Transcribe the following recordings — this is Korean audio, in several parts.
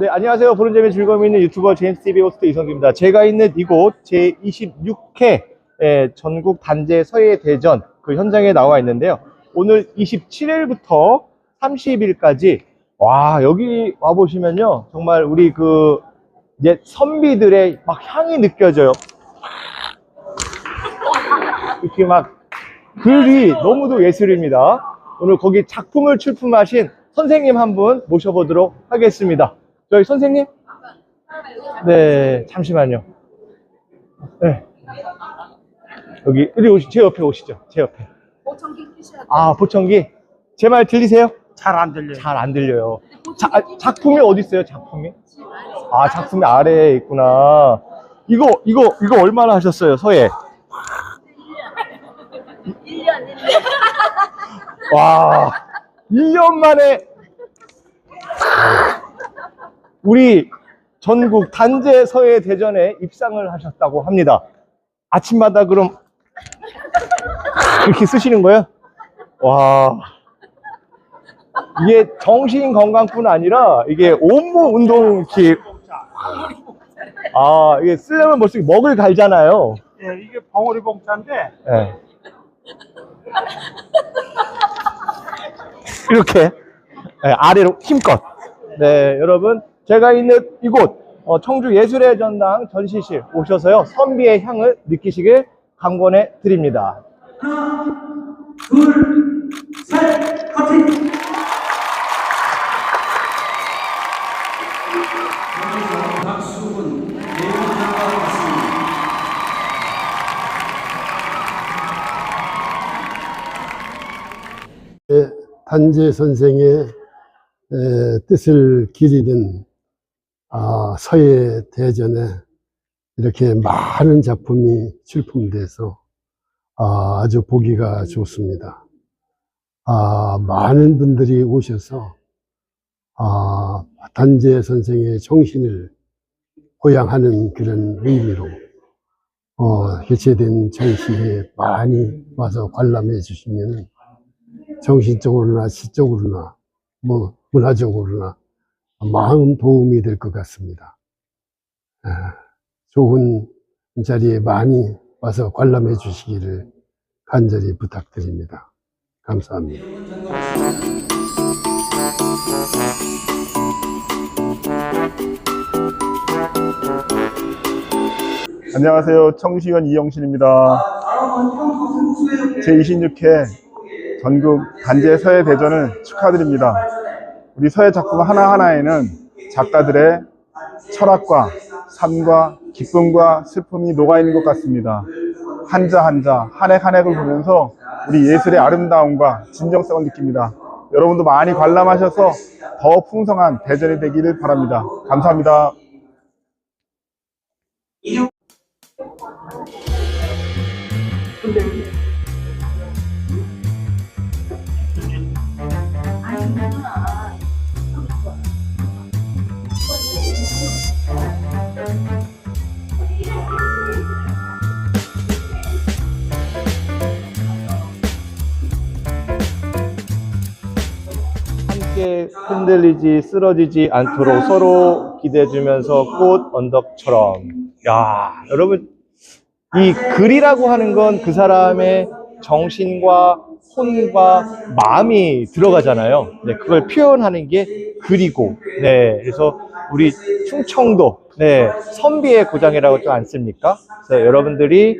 네, 안녕하세요. 보는 재미 즐거움이 있는 유튜버 제임스 TV 호스트 이성기입니다. 제가 있는 이곳 제26회 전국 단재 서예 대전 그 현장에 나와 있는데요. 오늘 27일부터 30일까지 와 여기 와 보시면요 정말 우리 그 이제 선비들의 막 향이 느껴져요. 이렇게 막 글이 너무도 예술입니다. 오늘 거기 작품을 출품하신 선생님 한 분 모셔보도록 하겠습니다. 저희 선생님? 네, 잠시만요. 네. 여기, 이리 오시, 제 옆에 오시죠. 제 옆에. 보청기 끼셔야 돼. 아, 보청기. 제 말 들리세요? 잘 안 들려요. 잘 안 들려요. 자, 아, 작품이 어디 있어요, 작품이? 아, 작품이 아래에 있구나. 이거, 이거, 이거 얼마나 하셨어요, 서예? 1년 1년 와, 1년 만에 우리 전국 단재 서예 대전에 입상을 하셨다고 합니다. 아침마다 그럼 이렇게 쓰시는 거예요? 와. 이게 정신 건강뿐 아니라 이게 온몸 운동 이렇게 아, 이게 쓰려면 벌써 먹을 갈잖아요. 예, 이게 벙어리 봉차인데 예. 이렇게 예, 아래로 힘껏. 네, 여러분 제가 있는 이곳 어, 청주 예술의 전당 전시실 오셔서요 선비의 향을 느끼시길 강권해 드립니다. 단재 선생의 에, 뜻을 기리는 아, 서예 대전에 이렇게 많은 작품이 출품돼서 아, 아주 보기가 좋습니다. 아, 많은 분들이 오셔서 아, 단재 선생의 정신을 고양하는 그런 의미로 어, 개최된 전시에 많이 와서 관람해 주시면 정신적으로나 시적으로나 뭐 문화적으로나 마음 도움이 될 것 같습니다. 아, 좋은 자리에 많이 와서 관람해 주시기를 간절히 부탁드립니다. 감사합니다. 안녕하세요. 청시원 이영신입니다. 제26회 전국 단재 서예 대전을 축하드립니다. 우리 서예 작품 하나하나에는 작가들의 철학과 삶과 기쁨과 슬픔이 녹아있는 것 같습니다. 한자 한자, 한 획 한 획을 보면서 우리 예술의 아름다움과 진정성을 느낍니다. 여러분도 많이 관람하셔서 더 풍성한 대전이 되기를 바랍니다. 감사합니다. 함께 흔들리지 쓰러지지 않도록 서로 기대주면서 꽃 언덕처럼. 야, 여러분 이 글이라고 하는 건 그 사람의 정신과 혼과 마음이 들어가잖아요. 네, 그걸 표현하는 게 글이고, 네, 그래서 우리 충청도, 네, 선비의 고장이라고 좀 않습니까? 그래서 여러분들이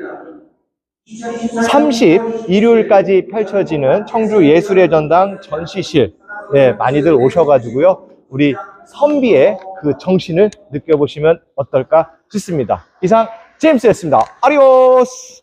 30 일요일까지 펼쳐지는 청주 예술의 전당 전시실, 네, 많이들 오셔가지고요, 우리 선비의 그 정신을 느껴보시면 어떨까 싶습니다. 이상 제임스였습니다. 아리오스!